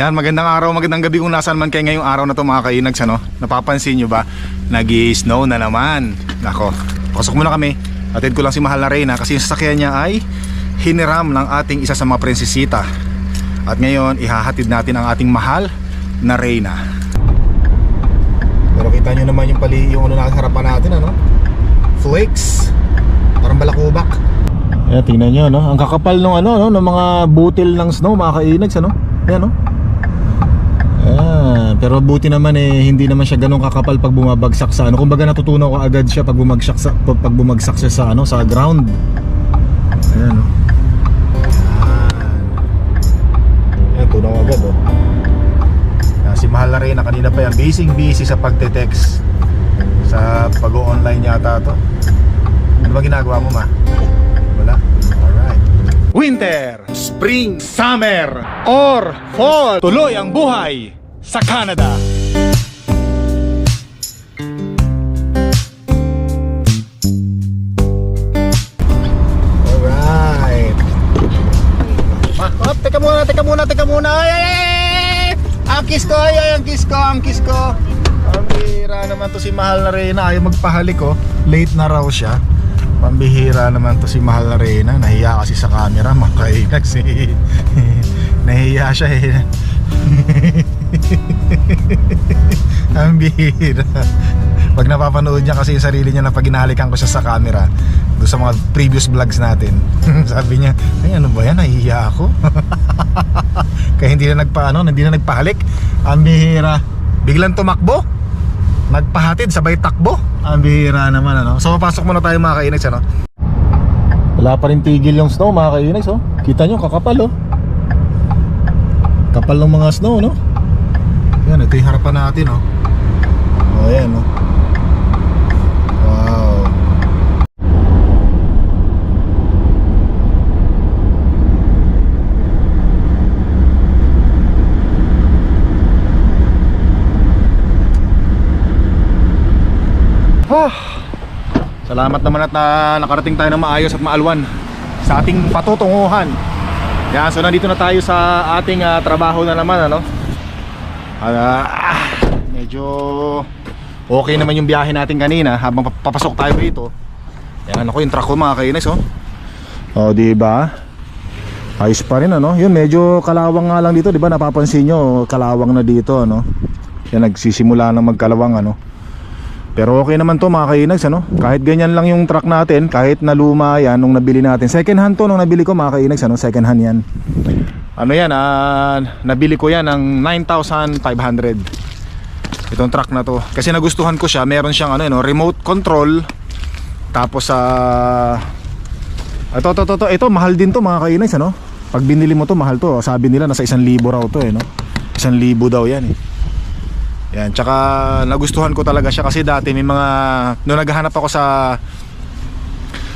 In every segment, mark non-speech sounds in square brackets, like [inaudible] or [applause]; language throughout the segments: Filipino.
Yan, magandang araw, magandang gabi kung nasaan man kayo ngayong araw na to mga kainags ano. Napapansin nyo ba? nag snow na naman. Nako, pasok muna kami. Atid ko lang si Mahal na Reyna kasi yung sasakyan niya ay hiniram ng ating isa sa mga prinsesita. At ngayon, ihahatid natin ang ating mahal na Reyna. Pero kita nyo naman yung pali yung ano nasa harapan natin ano. Flakes. Parang balakubak. Ayan, tingnan nyo, no? Ang kakapal ng ano, no? ng mga butil ng snow, mga kainags, ano? Ayan, no? Ayan, pero buti naman eh, hindi naman siya ganun kakapal pag bumabagsak sa ano. Kumbaga natutunan ko agad siya pag bumagsak sa, pag bumagsak siya sa ano, sa ground. Ayan, no? Ayan. Tunaw agad, oh. Ayan, si Mahal na rin na kanina pa yan, busy busy sa pagte-text. Sa pag-online yata to. Ano ba ginagawa mo, ma? Winter, Spring, Summer, or Fall. Tuloy ang buhay sa Canada. Alright. Ma, oh, teka muna, teka muna, teka muna. Ay, ay, ay! Ang kiss ko, ay, ay, ang kiss ko, ang kiss ko. Ang bihira naman to si Mahal na Reyna. Ayaw magpahalik ko. Late na raw siya. Pambihira naman to si Mahal na Reyna. Nahiya kasi sa camera. Makainag si... [laughs] Nahiya siya eh. [laughs] Ang bihira. Pag napapanood niya kasi yung sarili niya na pag inahalikan ko siya sa camera doon sa mga previous vlogs natin. [laughs] Sabi niya, ay ano ba yan? Nahiya ako. Kaya hindi na nagpa ano, hindi na nagpahalik. Ang bihira. Biglang tumakbo. Nagpahatid sabay takbo. Ang bihira naman ano. So papasok muna tayo mga kainags ano. Wala pa rin tigil yung snow mga kainags oh. Kita nyo kakapal oh. Kapal ng mga snow no. Yan ito yung harapan natin oh. Oh yan oh. Wow. Ah, Salamat naman at na nakarating tayo ng maayos at maalwan sa ating patutunguhan. Yan, so nandito na tayo sa ating ah, trabaho na naman ano. Ah, ah, medyo okay naman yung biyahe natin kanina habang pap- papasok tayo dito. Yan ako yung truck ko mga kainis oh. Oh, di ba? Ayos pa rin ano. Yun medyo kalawang nga lang dito, di ba? Napapansin nyo, kalawang na dito ano. Yan nagsisimula ng magkalawang ano. Pero okay naman to mga kainags ano? Kahit ganyan lang yung truck natin Kahit na luma yan nung nabili natin. Second hand to nung nabili ko mga kainags ano? Second hand yan. Ano yan? Ah, Nabili ko yan ng 9,500 Itong truck na to. Kasi nagustuhan ko siya Meron siyang ano, ano remote control. Tapos sa ito, ito, ito, ito, ito, mahal din to mga kainags ano? Pag binili mo to mahal to. Sabi nila nasa 1,000 raw to eh no? 1,000 daw yan eh yan, tsaka nagustuhan ko talaga siya kasi dati may mga nung naghahanap ako sa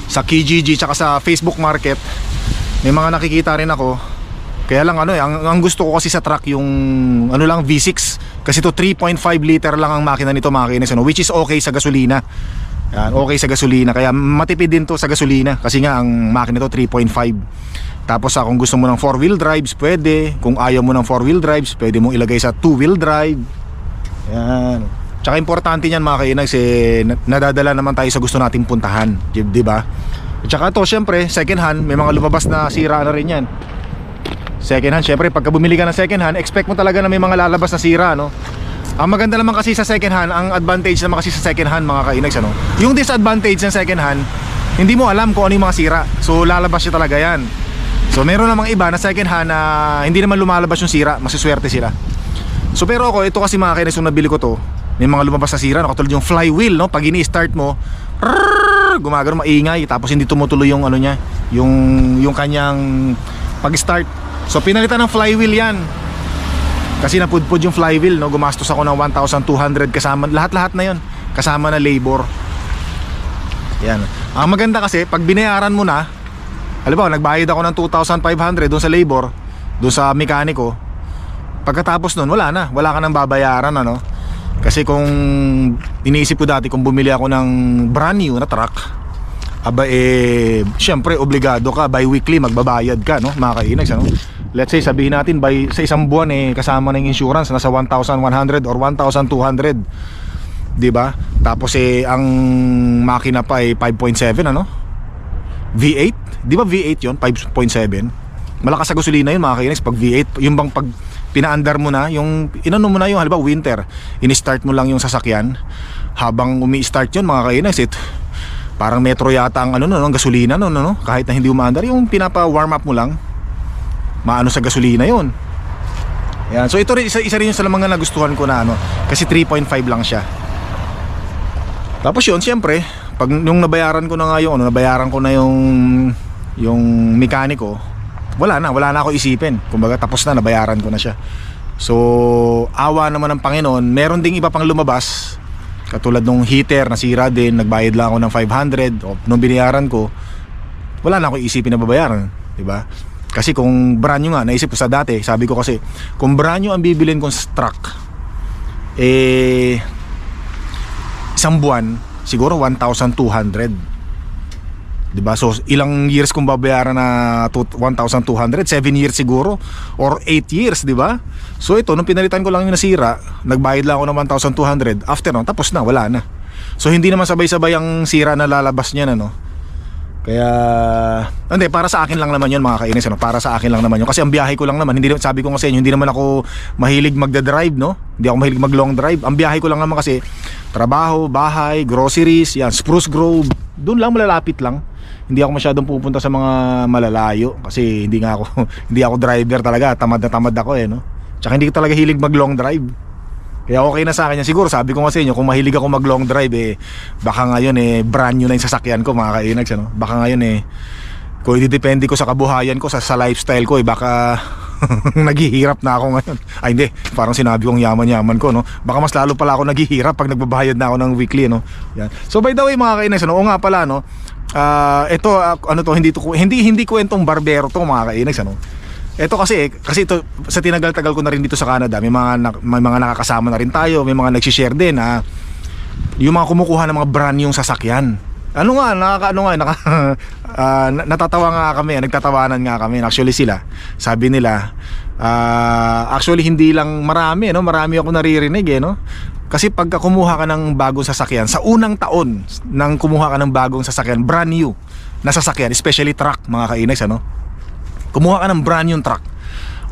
sa Kijiji tsaka sa Facebook Market, may mga nakikita rin ako. Kaya lang ano eh, ang, ang gusto ko kasi sa truck yung ano lang V6 kasi to 3.5 liter lang ang makina nito mga kinis, ano, which is okay sa gasolina. Yan, okay sa gasolina kaya matipid din to sa gasolina kasi nga ang makina to 3.5. Tapos ah, kung gusto mo ng 4 wheel drives, pwede. Kung ayaw mo ng 4 wheel drives, pwede mong ilagay sa 2 wheel drive. Yan. Tsaka importante niyan mga kainags eh, na- nadadala naman tayo sa gusto nating puntahan, di, ba? Tsaka to syempre, second hand, may mga lumabas na sira na rin yan. Second hand, syempre pagka bumili ka ng second hand, expect mo talaga na may mga lalabas na sira, no? Ang maganda naman kasi sa second hand, ang advantage naman kasi sa second hand mga kainags, ano? Yung disadvantage ng second hand, hindi mo alam kung ano yung mga sira. So lalabas siya talaga yan. So meron namang iba na second hand na hindi naman lumalabas yung sira, masiswerte sila. So pero ako, ito kasi mga kainis nung nabili ko to. May mga lumabas na sira, no? katulad yung flywheel no? Pag ini-start mo rrrr, Gumagano, maingay. Tapos hindi tumutuloy yung ano niya Yung, yung kanyang pag-start. So pinalitan ng flywheel yan. Kasi napudpud yung flywheel no? Gumastos ako ng 1,200 kasama Lahat-lahat na yon Kasama na labor. Yan. Ang maganda kasi, pag binayaran mo na Halimbawa, nagbayad ako ng 2,500 doon sa labor Doon sa mekaniko Pagkatapos nun, wala na. Wala ka nang babayaran, ano? Kasi kung iniisip ko dati kung bumili ako ng brand new na truck, aba eh syempre obligado ka. Bi-weekly magbabayad ka no? Mga kainags ano? Let's say sabihin natin by sa isang buwan eh kasama ng insurance nasa 1,100 or 1,200 di ba? Tapos eh ang makina pa ay 5.7 ano? V8 di ba V8 yon 5.7 malakas sa gasolina yun mga kainags pag V8 yung bang pag pinaandar mo na yung inano mo na yung halimbawa winter ini-start mo lang yung sasakyan habang umi-start yun mga kainags it parang metro yata ang ano no, ang gasolina no, no, no kahit na hindi umaandar yung pinapa warm up mo lang maano sa gasolina yon yan so ito rin isa, isa rin yung sa mga nagustuhan ko na ano kasi 3.5 lang siya. Tapos yun siyempre pag nung nabayaran ko na nga yung ano nabayaran ko na yung yung mekaniko wala na wala na ako isipin. Kumbaga tapos na nabayaran ko na siya. So awa naman ng Panginoon. Meron ding iba pang lumabas. Katulad nung heater nasira din, nagbayad lang ako ng 500 o nung binayaran ko, wala na akong isipin na babayaran, ba? Kasi kung brand new nga, naisip ko sa dati, sabi ko kasi, kung brand new ang bibilin kong truck, eh, isang buwan, siguro 1,200. 'Di ba? So ilang years kung babayaran na to- 1,200? 7 years siguro or 8 years, 'di ba? So ito nung pinalitan ko lang yung nasira, nagbayad lang ako ng 1,200. After nun, tapos na, wala na. So hindi naman sabay-sabay ang sira na lalabas niyan ano. Kaya hindi para sa akin lang naman 'yon mga kainis ano, para sa akin lang naman 'yon kasi ang biyahe ko lang naman, hindi sabi ko kasi inyo, hindi naman ako mahilig magda-drive, no? Hindi ako mahilig mag long drive. Ang biyahe ko lang naman kasi trabaho, bahay, groceries, yan, Spruce Grove, doon lang malalapit lang hindi ako masyadong pupunta sa mga malalayo kasi hindi nga ako [laughs] hindi ako driver talaga. Tamad na tamad ako eh no? Tsaka hindi ko talaga hilig mag long drive. Kaya okay na sa akin yan. Siguro sabi ko nga sa inyo kung mahilig ako mag long drive eh baka ngayon eh brand new na yung sasakyan ko mga kainags ano baka ngayon eh kung depende ko sa kabuhayan ko sa, sa lifestyle ko eh baka [laughs] naghihirap na ako ngayon. Ay hindi. Parang sinabi kong yaman-yaman ko no? Baka mas lalo pala ako naghihirap pag nagbabayad na ako ng weekly no? Yan. So by the way mga kainags ano o nga pala no Ah, ito ah, ano to hindi to hindi hindi kwentong barbero to mga kainags ano. Ito kasi kasi ito sa tinagal-tagal ko na rin dito sa Canada, may mga may mga nakakasama na rin tayo, may mga nagsi-share din na yung mga kumukuha ng mga brand yung sasakyan. Ano nga, nakaka ano nga, naka, [laughs] ah, na- natatawa nga kami, nagtatawanan nga kami. Actually sila, sabi nila, ah, actually hindi lang marami, no? Marami ako naririnig eh, no? Kasi pagka kumuha ka ng bagong sasakyan, sa unang taon nang kumuha ka ng bagong sasakyan, brand new na sasakyan, especially truck, mga kainags, ano? Kumuha ka ng brand new truck.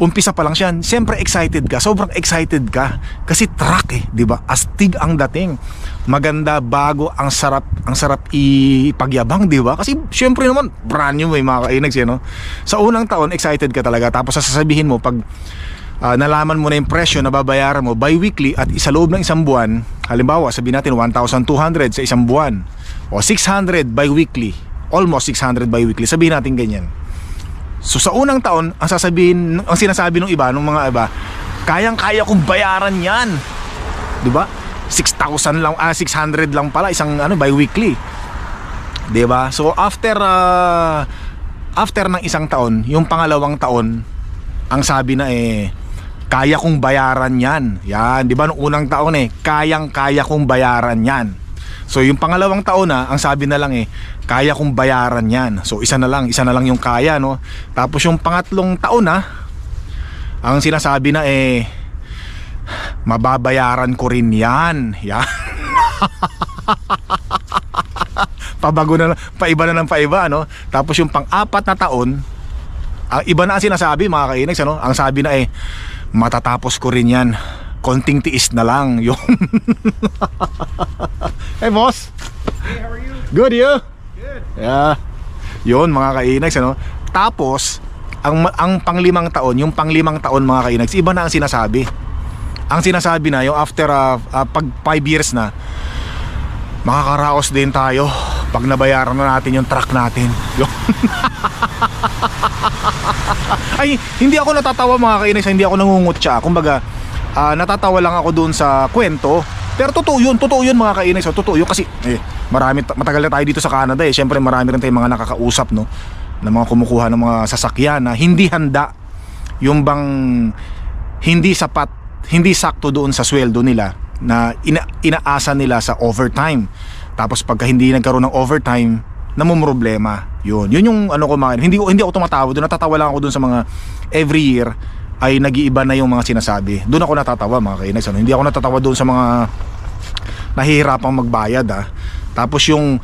Umpisa pa lang siya, siyempre excited ka, sobrang excited ka kasi truck eh, 'di ba? Astig ang dating. Maganda, bago, ang sarap, ang sarap ipagyabang, 'di ba? Kasi siyempre naman brand new may mga kainags, eh, no? Sa unang taon excited ka talaga tapos sasabihin mo pag ah, nalaman mo na yung presyo na babayaran mo bi-weekly at sa loob ng isang buwan, halimbawa sabihin natin 1,200 sa isang buwan o 600 bi-weekly, almost 600 bi-weekly, sabihin natin ganyan. So sa unang taon, ang sasabihin, ang sinasabi ng iba, ng mga iba, kayang-kaya kong bayaran 'yan. 'Di ba? 6,000 lang, ah 600 lang pala isang ano bi-weekly. 'Di ba? So after ah, after ng isang taon, yung pangalawang taon, ang sabi na eh kaya kong bayaran 'yan. Yan, 'di ba nung unang taon eh, kayang-kaya kong bayaran 'yan. So yung pangalawang taon na, ang sabi na lang eh, kaya kong bayaran 'yan. So isa na lang, isa na lang yung kaya no. Tapos yung pangatlong taon na, ang sinasabi na eh mababayaran ko rin 'yan. Yan. [laughs] Pabago na, paiba na ng paiba no. Tapos yung pang-apat na taon, ang iba na ang sinasabi mga kainags ano, ang sabi na eh matatapos ko rin 'yan. Konting tiis na lang [laughs] yung Hey boss. Hey, how are you? Good you? Good. Yeah. Yun mga kainags ano. Tapos ang ang panglimang taon, yung panglimang taon mga kainags, iba na ang sinasabi. Ang sinasabi na yung after uh, uh, pag 5 years na makakaraos din tayo pag nabayaran na natin yung truck natin. [laughs] Ay, hindi ako natatawa mga kainags, hindi ako nangungutya. Kumbaga, ah, natatawa lang ako doon sa kwento. Pero totoo yun, totoo yun mga kainags. So, totoo yun kasi eh, marami, matagal na tayo dito sa Canada eh. Siyempre marami rin tayong mga nakakausap no na mga kumukuha ng mga sasakyan na hindi handa yung bang hindi sapat, hindi sakto doon sa sweldo nila na ina, inaasa nila sa overtime. Tapos pagka hindi nagkaroon ng overtime, namumroblema. Yun. Yun yung ano ko mga hindi hindi ako tumatawa doon, natatawa lang ako doon sa mga every year ay nag-iiba na yung mga sinasabi. Doon ako natatawa mga kainex. Ano? Hindi ako natatawa doon sa mga nahihirapang magbayad ah. Tapos yung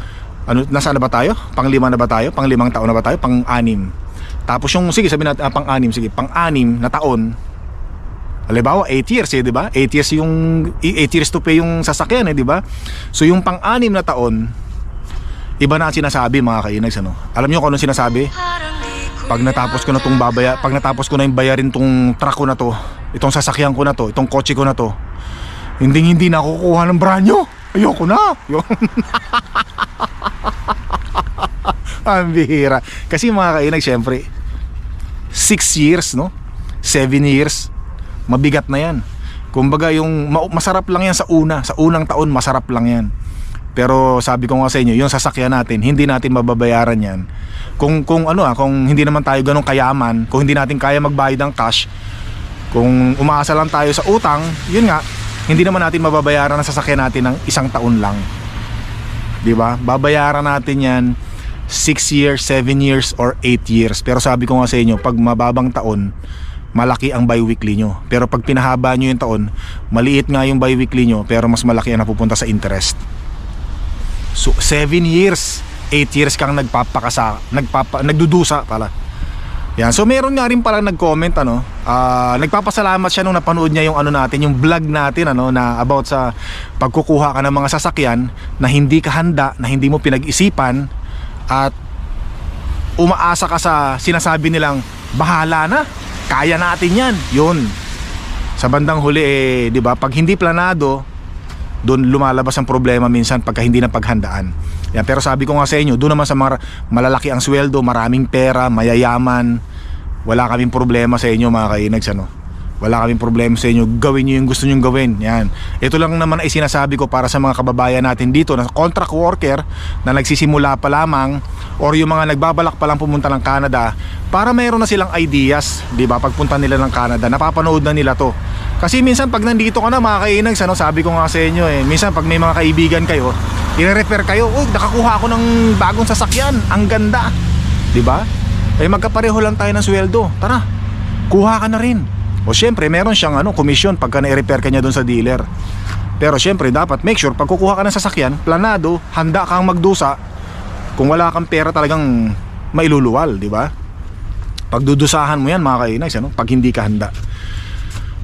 ano nasa na ba tayo? Panglima na ba tayo? Panglimang taon na ba tayo? Pang-anim. Tapos yung sige sabi natin ah, pang-anim sige, pang-anim na taon. Halimbawa 8 years eh, di ba? 8 years yung 8 years to pay yung sasakyan eh, di ba? So yung pang-anim na taon iba na ang sinasabi mga kainags ano. Alam niyo kung anong sinasabi? Pag natapos ko na tong babaya, pag natapos ko na yung bayarin tong truck ko na to, itong sasakyan ko na to, itong kotse ko na to, hindi hindi na kukuha ng branyo. Ayoko na. Yun. [laughs] Ang bihira. Kasi mga kainag, syempre, 6 years, no? 7 years, mabigat na yan. Kumbaga yung ma- masarap lang yan sa una, sa unang taon masarap lang yan. Pero sabi ko nga sa inyo, yung sasakyan natin, hindi natin mababayaran yan. Kung kung ano ah, kung hindi naman tayo ganun kayaman, kung hindi natin kaya magbayad ng cash, kung umaasa lang tayo sa utang, yun nga, hindi naman natin mababayaran ang sasakyan natin ng isang taon lang. 'Di ba? Babayaran natin 'yan 6 years, 7 years or 8 years. Pero sabi ko nga sa inyo, pag mababang taon, malaki ang biweekly nyo. Pero pag pinahaba nyo yung taon, maliit nga yung biweekly nyo, pero mas malaki ang napupunta sa interest. So 7 years, 8 years kang nagpapakasa, nagpapa, nagdudusa pala. Yan. So meron nga rin pala nag-comment ano, ah, nagpapasalamat siya nung napanood niya yung ano natin, yung vlog natin ano na about sa pagkukuha ka ng mga sasakyan na hindi ka handa, na hindi mo pinag-isipan at umaasa ka sa sinasabi nilang bahala na, kaya natin 'yan. 'Yun. Sa bandang huli eh, 'di ba? Pag hindi planado, doon lumalabas ang problema minsan pagka hindi na paghandaan. Yan, pero sabi ko nga sa inyo, doon naman sa mga malalaki ang sweldo, maraming pera, mayayaman, wala kaming problema sa inyo mga kainags ano. Wala kaming problema sa inyo. Gawin niyo yung gusto niyo gawin. Yan. Ito lang naman ay sinasabi ko para sa mga kababayan natin dito na contract worker na nagsisimula pa lamang or yung mga nagbabalak pa lang pumunta ng Canada para mayroon na silang ideas, 'di ba? Pagpunta nila ng Canada, napapanood na nila 'to. Kasi minsan pag nandito ka na mga kainags, ano, sabi ko nga sa inyo eh, minsan pag may mga kaibigan kayo, i-repair kayo, oh, nakakuha ako ng bagong sasakyan, ang ganda. 'Di ba? Eh magkapareho lang tayo ng sweldo. Tara, kuha ka na rin. O syempre, meron siyang ano, commission pagka na-repair ka niya doon sa dealer. Pero syempre, dapat make sure pag kukuha ka ng sasakyan, planado, handa kang magdusa. Kung wala kang pera talagang mailuluwal, di ba? Pagdudusahan mo yan mga kainags, ano? pag hindi ka handa.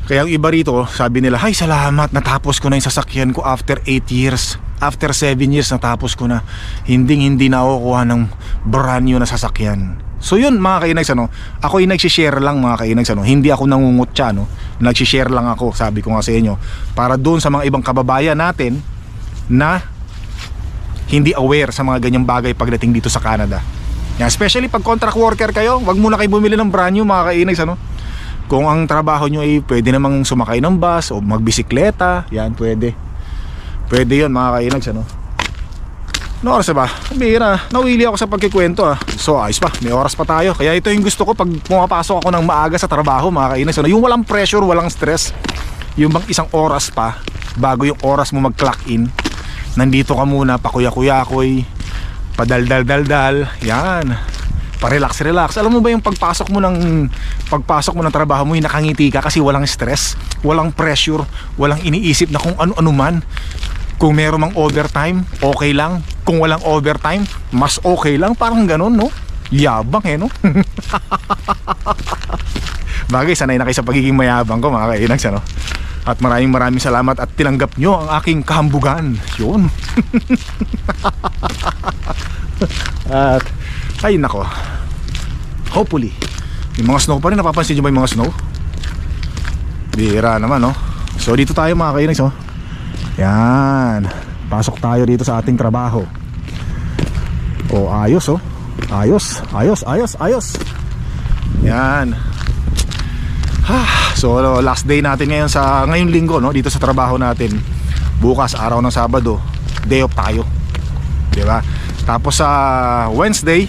Kaya yung iba rito, sabi nila, Hay, salamat, natapos ko na yung sasakyan ko after 8 years. After 7 years, natapos ko na. Hindi hindi na ako kuha ng brand new na sasakyan. So yun mga kainags, ano, ako yung nagsishare lang mga kainags, ano, hindi ako nangungutya, no? nagsishare lang ako, sabi ko nga sa inyo, para doon sa mga ibang kababayan natin na hindi aware sa mga ganyang bagay pagdating dito sa Canada. Yan, especially pag contract worker kayo, wag muna kayo bumili ng brand new mga kainags, ano? Kung ang trabaho nyo ay pwede namang sumakay ng bus o magbisikleta, yan pwede. Pwede yun mga kainags ano. No oras ba? Bihira, nawili ako sa pagkikwento ah. So ayos pa, may oras pa tayo. Kaya ito yung gusto ko pag pumapasok ako ng maaga sa trabaho mga kainags ano. Yung walang pressure, walang stress. Yung bang isang oras pa bago yung oras mo mag-clock in. Nandito ka muna, pakuya-kuya-kuy, padaldal-daldal, yan pa-relax relax. Alam mo ba yung pagpasok mo ng pagpasok mo ng trabaho mo, yung nakangiti ka kasi walang stress, walang pressure, walang iniisip na kung ano-ano man. Kung meron mang overtime, okay lang. Kung walang overtime, mas okay lang. Parang ganun, no? Yabang eh, no? [laughs] Bagay, sanay na kayo sa pagiging mayabang ko, mga kainags, ano? At maraming maraming salamat at tinanggap nyo ang aking kahambugan. Yun. [laughs] at, ay nako. Hopefully. Yung mga snow pa rin, napapansin nyo ba yung mga snow? Bira naman, no? So, dito tayo mga kainags, oh. Yan. Pasok tayo dito sa ating trabaho. Oh, ayos, oh. Ayos, ayos, ayos, ayos. Yan. Ha, so last day natin ngayon sa ngayong linggo no dito sa trabaho natin. Bukas araw ng Sabado, day off tayo. 'Di ba? Tapos sa Wednesday,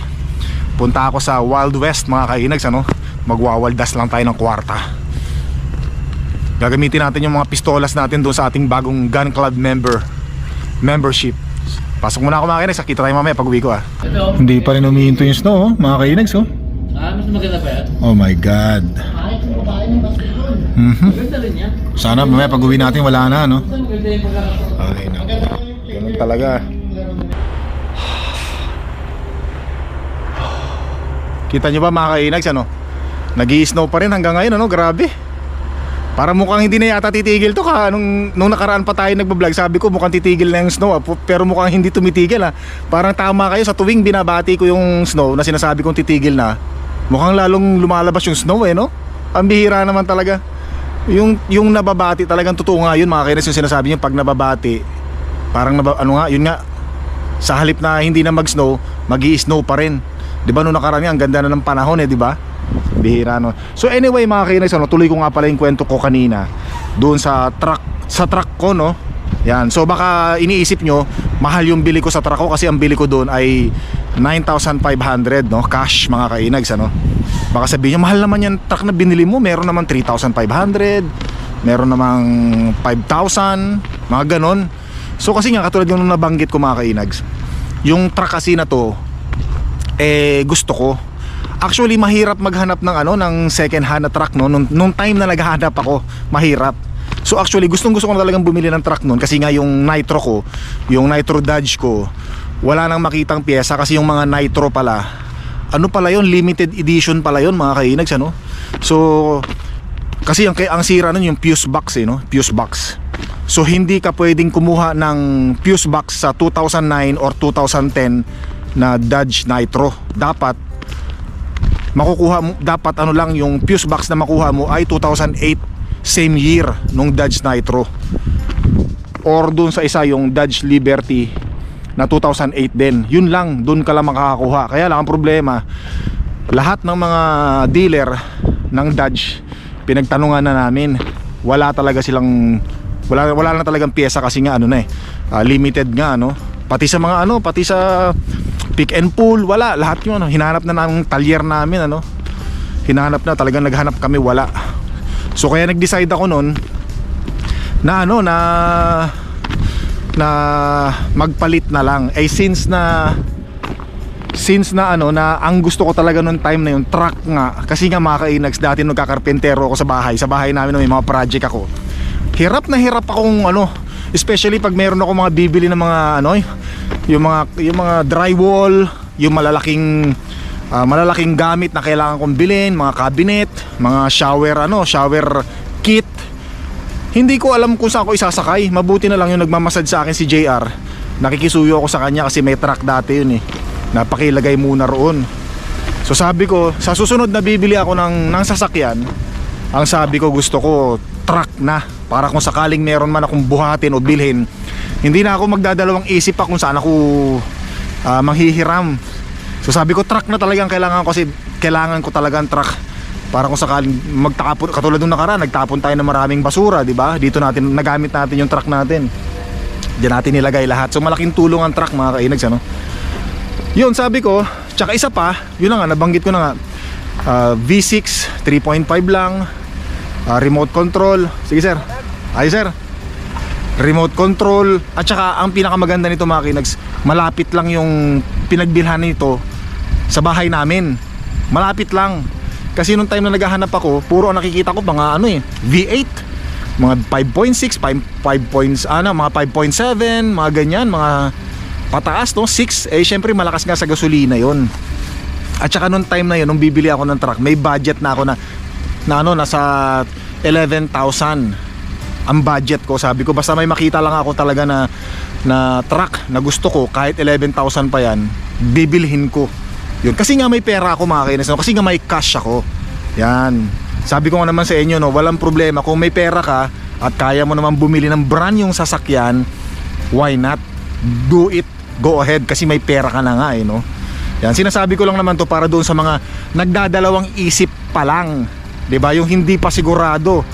punta ako sa Wild West mga kainags ano. Magwawaldas lang tayo ng kwarta. Gagamitin natin yung mga pistolas natin doon sa ating bagong gun club member membership Pasok muna ako mga kainags. Kita tayo mamaya pag uwi ko ah. Ito. Hindi pa rin umihinto yung snow oh, mga kainags oh. Ah, mas maganda pa yan. Oh my God. Rin yan. Sana mamaya pag uwi natin wala na no. Yung pagkakataon. Ay naku. Ganun talaga. Kita nyo ba mga kainags ano? nag snow pa rin hanggang ngayon ano? Grabe. Para mukhang hindi na yata titigil to ka nung, nung nakaraan pa tayo nagbablog sabi ko mukhang titigil na yung snow ah. Pero mukhang hindi tumitigil ah. Parang tama kayo sa tuwing binabati ko yung snow na sinasabi kong titigil na mukhang lalong lumalabas yung snow eh no? Ang bihira naman talaga. Yung yung nababati talagang totoo nga yun mga kainis yung sinasabi niyo pag nababati parang naba, ano nga yun nga sa halip na hindi na mag-snow magi-snow pa rin 'di ba nung nakaraan ang ganda na ng panahon eh 'di ba bihira no? So anyway mga kainis ano tuloy ko nga pala yung kwento ko kanina doon sa truck sa truck ko no? Yan. So baka iniisip nyo mahal yung bili ko sa truck ko kasi ang bili ko doon ay 9,500 no? Cash mga kainags ano? Baka sabihin nyo mahal naman yan truck na binili mo. Meron naman 3,500 meron namang 5,000 mga ganon. So kasi nga katulad yung nabanggit ko mga kainags yung truck kasi na to eh gusto ko actually mahirap maghanap ng ano ng second hand na truck no? Nung, nung time na naghahanap ako mahirap. So actually gustong gusto ko na talagang bumili ng truck noon kasi nga yung nitro ko yung nitro dodge ko wala nang makitang pyesa kasi yung mga nitro pala ano pala yon limited edition pala yon mga kainags ano? So kasi ang, ang sira nun yung fuse box eh no? Fuse box. So hindi ka pwedeng kumuha ng fuse box sa 2009 or 2010 na Dodge Nitro. Dapat makukuha mo dapat ano lang yung fuse box na makuha mo ay 2008 same year nung Dodge Nitro. Or dun sa isa yung Dodge Liberty na 2008 din. Yun lang dun ka lang makakakuha. Kaya lang ang problema lahat ng mga dealer ng Dodge pinagtanungan na namin. Wala talaga silang wala wala na talagang pyesa kasi nga ano na eh ah, limited nga no pati sa mga ano pati sa pick and pull wala. Lahat yun ano. Hinanap na ng talyer namin ano. Hinanap na talagang naghanap kami wala. So kaya nag-decide ako noon na ano na na magpalit na lang. Eh since na since na ano na ang gusto ko talaga noong time na yung truck nga. Kasi nga mga kainags dati nung kakarpentero ako sa bahay. Sa bahay namin may mga project ako hirap na hirap akong ano especially pag meron ako mga bibili ng mga ano yung mga yung mga drywall yung malalaking ah, malalaking gamit na kailangan kong bilhin mga cabinet mga shower ano shower kit. Hindi ko alam kung saan ko isasakay. Mabuti na lang yung nagmamasad sa akin si JR nakikisuyo ako sa kanya kasi may truck dati yun eh. Napakilagay muna roon. So sabi ko sa susunod na bibili ako ng, ng sasakyan ang sabi ko gusto ko truck na para kung sakaling meron man akong buhatin o bilhin hindi na ako magdadalawang isip pa kung saan ako ah, manghihiram. So sabi ko truck na talagang kailangan kasi kailangan ko talagang truck. Para kung sakaling magtapon katulad nung nakaraan nagtapon tayo ng maraming basura di ba? Dito natin nagamit natin yung truck natin. Diyan natin nilagay lahat. So malaking tulong ang truck mga kainags ano? Yun sabi ko tsaka isa pa yun na nga nabanggit ko na nga ah, V6 3.5 lang ah, remote control. Sige sir. Ay sir. Remote control. At saka ang pinakamaganda nito mga kinags malapit lang yung pinagbilhan nito sa bahay namin. Malapit lang. Kasi nung time na naghahanap ako puro ang nakikita ko mga ano eh V8 mga 5.6 5, 5 points ano mga 5.7 mga ganyan mga pataas no? 6 eh syempre malakas nga sa gasolina yon at saka nung time na yun nung bibili ako ng truck may budget na ako na na ano nasa 11,000 ang budget ko. Sabi ko basta may makita lang ako talaga na na truck na gusto ko kahit 11,000 pa yan bibilhin ko. Yun. Kasi nga may pera ako mga kainis kasi nga may cash ako. Yan. Sabi ko nga naman sa inyo no walang problema. Kung may pera ka at kaya mo naman bumili ng brand yung sasakyan why not? Do it. Go ahead kasi may pera ka na nga eh no? Yan. Sinasabi ko lang naman to para doon sa mga nagdadalawang isip pa lang 'di ba? Yung hindi pa sigurado.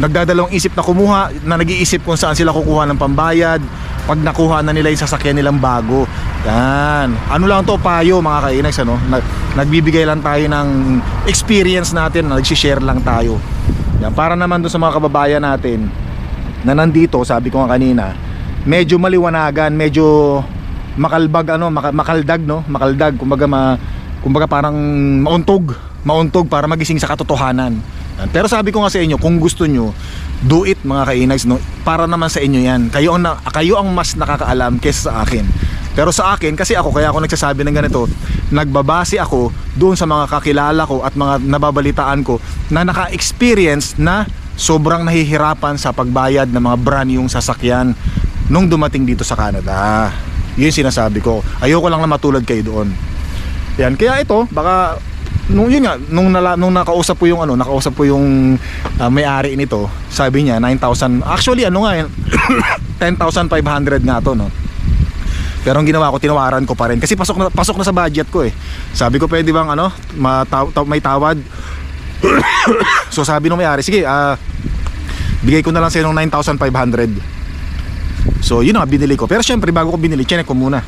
Nagdadalawang isip na kumuha na nag-iisip kung saan sila kukuha ng pambayad pag nakuha na nila yung sasakyan nilang bago. Yan. Ano lang to payo mga kainags ano? Nag, nagbibigay lang tayo ng experience natin nagsishare lang tayo. Yan. Para naman doon sa mga kababayan natin na nandito sabi ko nga kanina medyo maliwanagan medyo makalbag ano, maka- makaldag no, makaldag. Kumbaga ma, kumbaga parang mauntog, mauntog para magising sa katotohanan. Pero sabi ko nga sa inyo, kung gusto nyo, do it mga kainags no, para naman sa inyo 'yan. Kayo ang na, kayo ang mas nakakaalam kaysa sa akin. Pero sa akin, kasi ako, kaya ako nagsasabi ng ganito, nagbabase ako doon sa mga kakilala ko at mga nababalitaan ko na naka-experience na sobrang nahihirapan sa pagbayad ng mga brand yung sasakyan nung dumating dito sa Canada. Yun sinasabi ko. Ayoko lang na matulad kayo doon. Yan, kaya ito, baka nung yun nga, nung, nala, nung nakausap po yung ano, nakausap po yung ah, may-ari nito, sabi niya 9,000. Actually ano nga, [coughs] eh, 10,500 nga to, no. Pero ang ginawa ko, tinawaran ko pa rin kasi pasok na pasok na sa budget ko eh. Sabi ko, pwede bang ano, mataw, taw- may tawad? [coughs] so sabi nung may-ari, sige, ah bigay ko na lang sa ng 9,500. So yun ang binili ko. Pero syempre bago ko binili, check ko muna.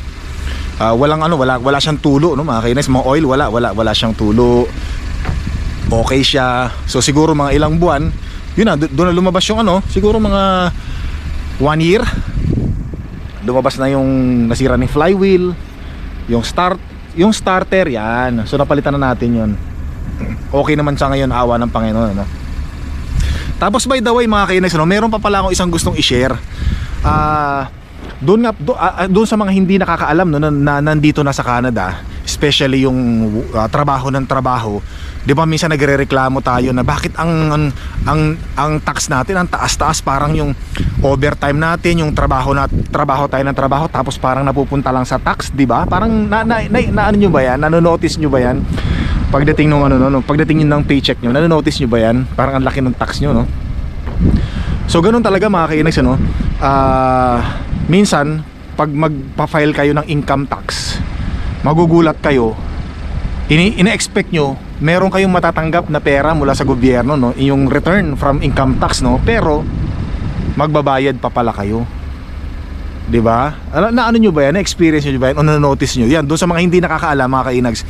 Ah, walang ano, wala wala siyang tulo, no, mga kainis, mga oil wala, wala wala siyang tulo. Okay siya. So siguro mga ilang buwan, yun na, do- doon na lumabas yung ano, siguro mga one year. Lumabas na yung nasira ni flywheel, yung start, yung starter yan. So napalitan na natin yun. Okay naman sa ngayon, awa ng Panginoon, ano. Tapos by the way mga kainis, no, meron pa pala akong isang gustong i-share. Ah, doon nga do, ah, doon sa mga hindi nakakaalam no na, na nandito na sa Canada, especially yung ah, trabaho ng trabaho. 'Di ba minsan nagrereklamo tayo na bakit ang ang ang, ang tax natin ang taas-taas parang yung overtime natin, yung trabaho na trabaho tayo ng trabaho tapos parang napupunta lang sa tax, 'di ba? Parang na, na, na, na ano nyo ba 'yan? Nano-notice nyo ba 'yan? Pagdating ng ano no, no pagdating ng paycheck nyo, nano-notice nyo ba 'yan? Parang ang laki ng tax nyo, no? So ganun talaga mga kainags ano. Ah, minsan pag magpa-file kayo ng income tax, magugulat kayo. Ini ina-expect nyo meron kayong matatanggap na pera mula sa gobyerno no, yung return from income tax no, pero magbabayad pa pala kayo. 'Di ba? Ala- Na ano nyo ba yan? Na-experience nyo ba yan? O na-notice nyo? Yan, doon sa mga hindi nakakaalam mga kainags.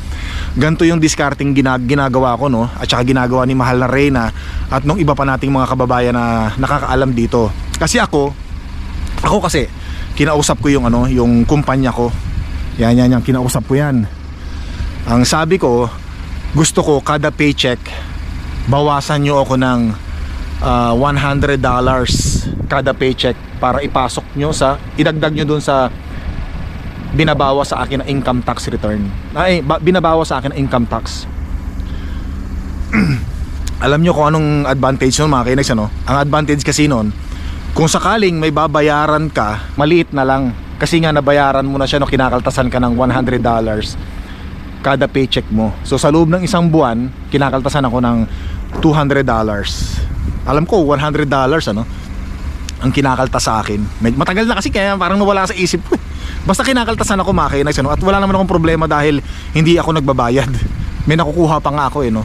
Ganito yung discarding gina- ginagawa ko no, at saka ginagawa ni Mahal na Reyna at nung iba pa nating mga kababayan na nakakaalam dito. Kasi ako, ako kasi kinausap ko yung ano, yung kumpanya ko. Yan yan yan, kinausap ko yan. Ang sabi ko, gusto ko kada paycheck bawasan nyo ako ng ah, $100 kada paycheck para ipasok nyo sa idagdag nyo dun sa binabawa sa akin na income tax return ay ba, binabawa sa akin na income tax [clears throat] alam nyo kung anong advantage nun mga kainex ano ang advantage kasi nun kung sakaling may babayaran ka maliit na lang. Kasi nga nabayaran mo na siya no kinakaltasan ka ng $100 kada paycheck mo. So sa loob ng isang buwan kinakaltasan ako ng $200 alam ko $100 ano ang kinakaltas sa akin. Matagal na kasi kaya parang nawala sa isip ko eh. basta kinakaltasan ako kainex ano. At wala naman akong problema dahil hindi ako nagbabayad. May nakukuha pa nga ako eh no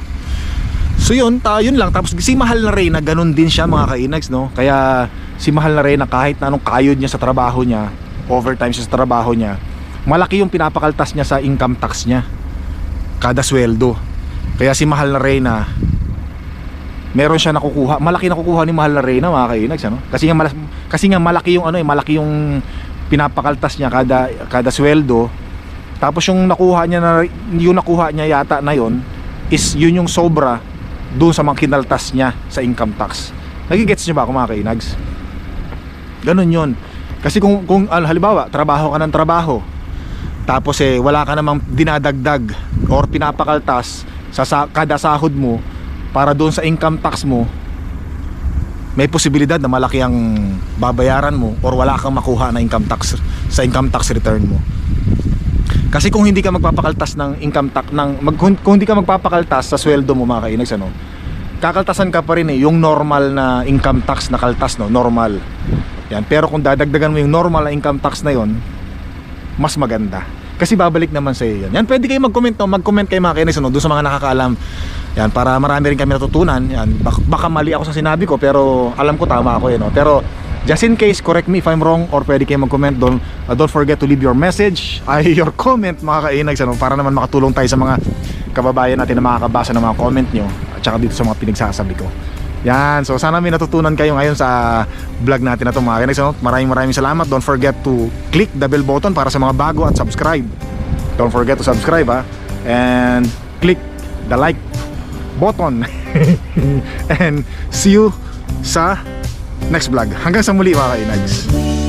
So yun, ta, yun lang. Tapos si Mahal na Reyna, ganun din siya mga kainags, no? Kaya si Mahal na Reyna, kahit na anong kayod niya sa trabaho niya, overtime siya sa trabaho niya, malaki yung pinapakaltas niya sa income tax niya. Kada sweldo. Kaya si Mahal na Reyna, meron siya nakukuha. Malaki nakukuha ni Mahal na Reyna mga kainags, ano? Kasi nga, malas- kasi nga malaki yung ano eh, malaki yung pinapakaltas niya kada kada sweldo. Tapos yung nakuha niya na yung nakuha niya yata na yon is yun yung sobra doon sa mga kinaltas niya sa income tax. Nagigets niyo ba ako mga kainags? Ganun yun. Kasi kung, kung ano, halimbawa, trabaho ka ng trabaho, tapos eh, wala ka namang dinadagdag or pinapakaltas sa, sa kada sahod mo para doon sa income tax mo, may posibilidad na malaki ang babayaran mo or wala kang makuha na income tax sa income tax return mo. Kasi kung hindi ka magpapakaltas ng income tax ng mag, kung, hindi ka magpapakaltas sa sweldo mo mga kainags ano, kakaltasan ka pa rin eh yung normal na income tax na kaltas no, normal. Yan, pero kung dadagdagan mo yung normal na income tax na yon, mas maganda. Kasi babalik naman sa iyo yan. Yan, pwede kayo mag-comment no, mag-comment kayo mga kainags no, doon sa mga nakakaalam. Yan, para marami rin kami natutunan. Yan, bak- baka mali ako sa sinabi ko pero alam ko tama ako eh no. Pero Just in case, correct me if I'm wrong or pwede kayo mag-comment doon. Uh, don't forget to leave your message, [laughs] ay your comment mga kainags ano, para naman makatulong tayo sa mga kababayan natin na makakabasa ng mga comment nyo at saka dito sa mga pinagsasabi ko. Yan, so sana may natutunan kayo ngayon sa vlog natin na ito mga kinags. No? Maraming maraming salamat. Don't forget to click the bell button para sa mga bago at subscribe. Don't forget to subscribe ha. And click the like button. [laughs] And see you sa next vlog. Hanggang sa muli mga kainags.